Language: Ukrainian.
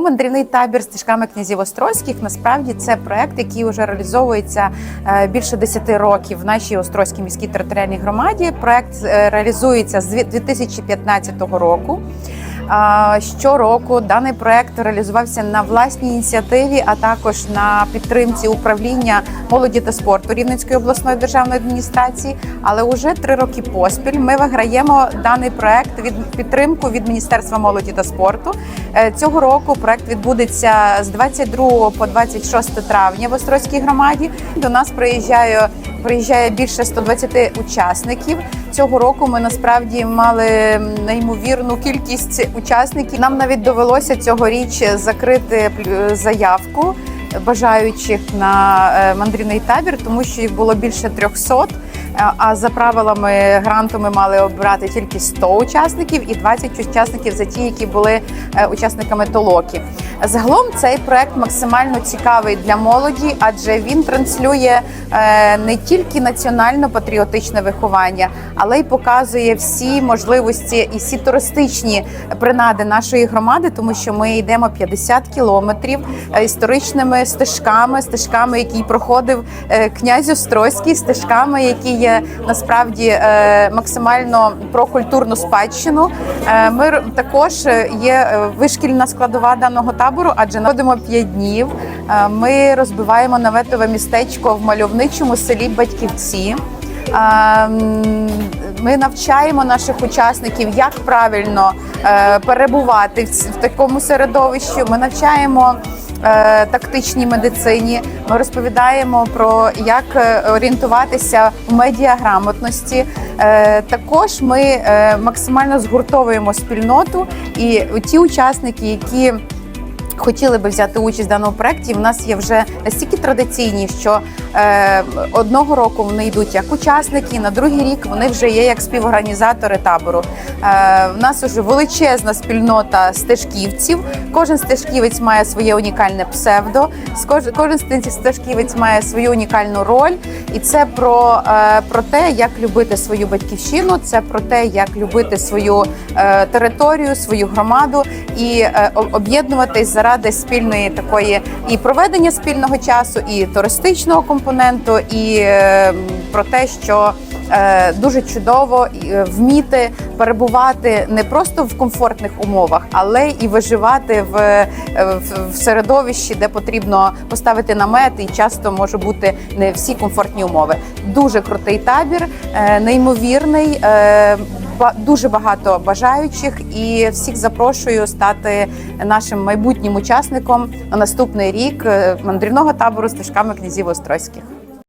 Мандрівний табір стежками князів Острозьких насправді це проект, який вже реалізовується е, більше 10 років в нашій Острозькій міській територіальній громаді. Проект е, реалізується з дві- 2015 року. Щороку даний проект реалізувався на власній ініціативі, а також на підтримці управління молоді та спорту Рівненської обласної державної адміністрації. Але уже три роки поспіль ми виграємо даний проект від підтримку від Міністерства молоді та спорту. Е, Цього року проект відбудеться з 22 по 26 травня в Острозькій громаді. До нас приїжджає приїжджає більше 120 учасників. Цього року ми насправді мали неймовірну кількість учасників. Нам навіть довелося цьогоріч закрити заявку бажаючих на е, мандрівний табір, тому що їх було більше 300. Е, А за правилами гранту ми мали обирати тільки 100 учасників і 20 учасників за ті, які були е, учасниками толоки. Загалом цей проект максимально цікавий для молоді, адже він транслює е, не тільки національно-патріотичне виховання, але й показує всі можливості і всі туристичні принади нашої громади, тому що ми йдемо 50 кілометрів е, історичними стежками, стежками, які проходив е, князь Острозький, стежками, які є насправді максимально про культурну спадщину. Ми також є вишкільна складова даного табору, адже находимо 5 днів. Е, Ми розбиваємо наветове містечко в мальовничому селі Батьківці. Ми навчаємо наших учасників, як правильно е, перебувати в такому середовищі. Ми навчаємо е, тактичній медицині. Ми розповідаємо про як е, орієнтуватися в медіаграмотності. Е, Також ми е, максимально згуртовуємо спільноту і ті учасники, які хотіли би взяти участь в даному проєкті, в нас є вже настільки традиційні, що е, одного року вони йдуть як учасники, на другий рік вони вже є як співорганізатори табору. Е, в нас вже величезна спільнота стежківців. Кожен стежківець має своє унікальне псевдо. Кожен стежківець має свою унікальну роль, і це про, е, про те, як любити свою батьківщину, це про те, як любити свою е, територію, свою громаду і е, об'єднуватись заради спільної такої і проведення спільного часу, і туристичного компоненту, і е, про те, що дуже чудово е, вміти перебувати не просто в комфортних умовах, але і виживати в, е, в, в середовищі, де потрібно поставити намет, і часто може бути не всі комфортні умови. Дуже крутий табір, е, неймовірний. е, Дуже багато бажаючих і всіх запрошую стати нашим майбутнім учасником на наступний рік е, мандрівного табору стежками князів Острозьких.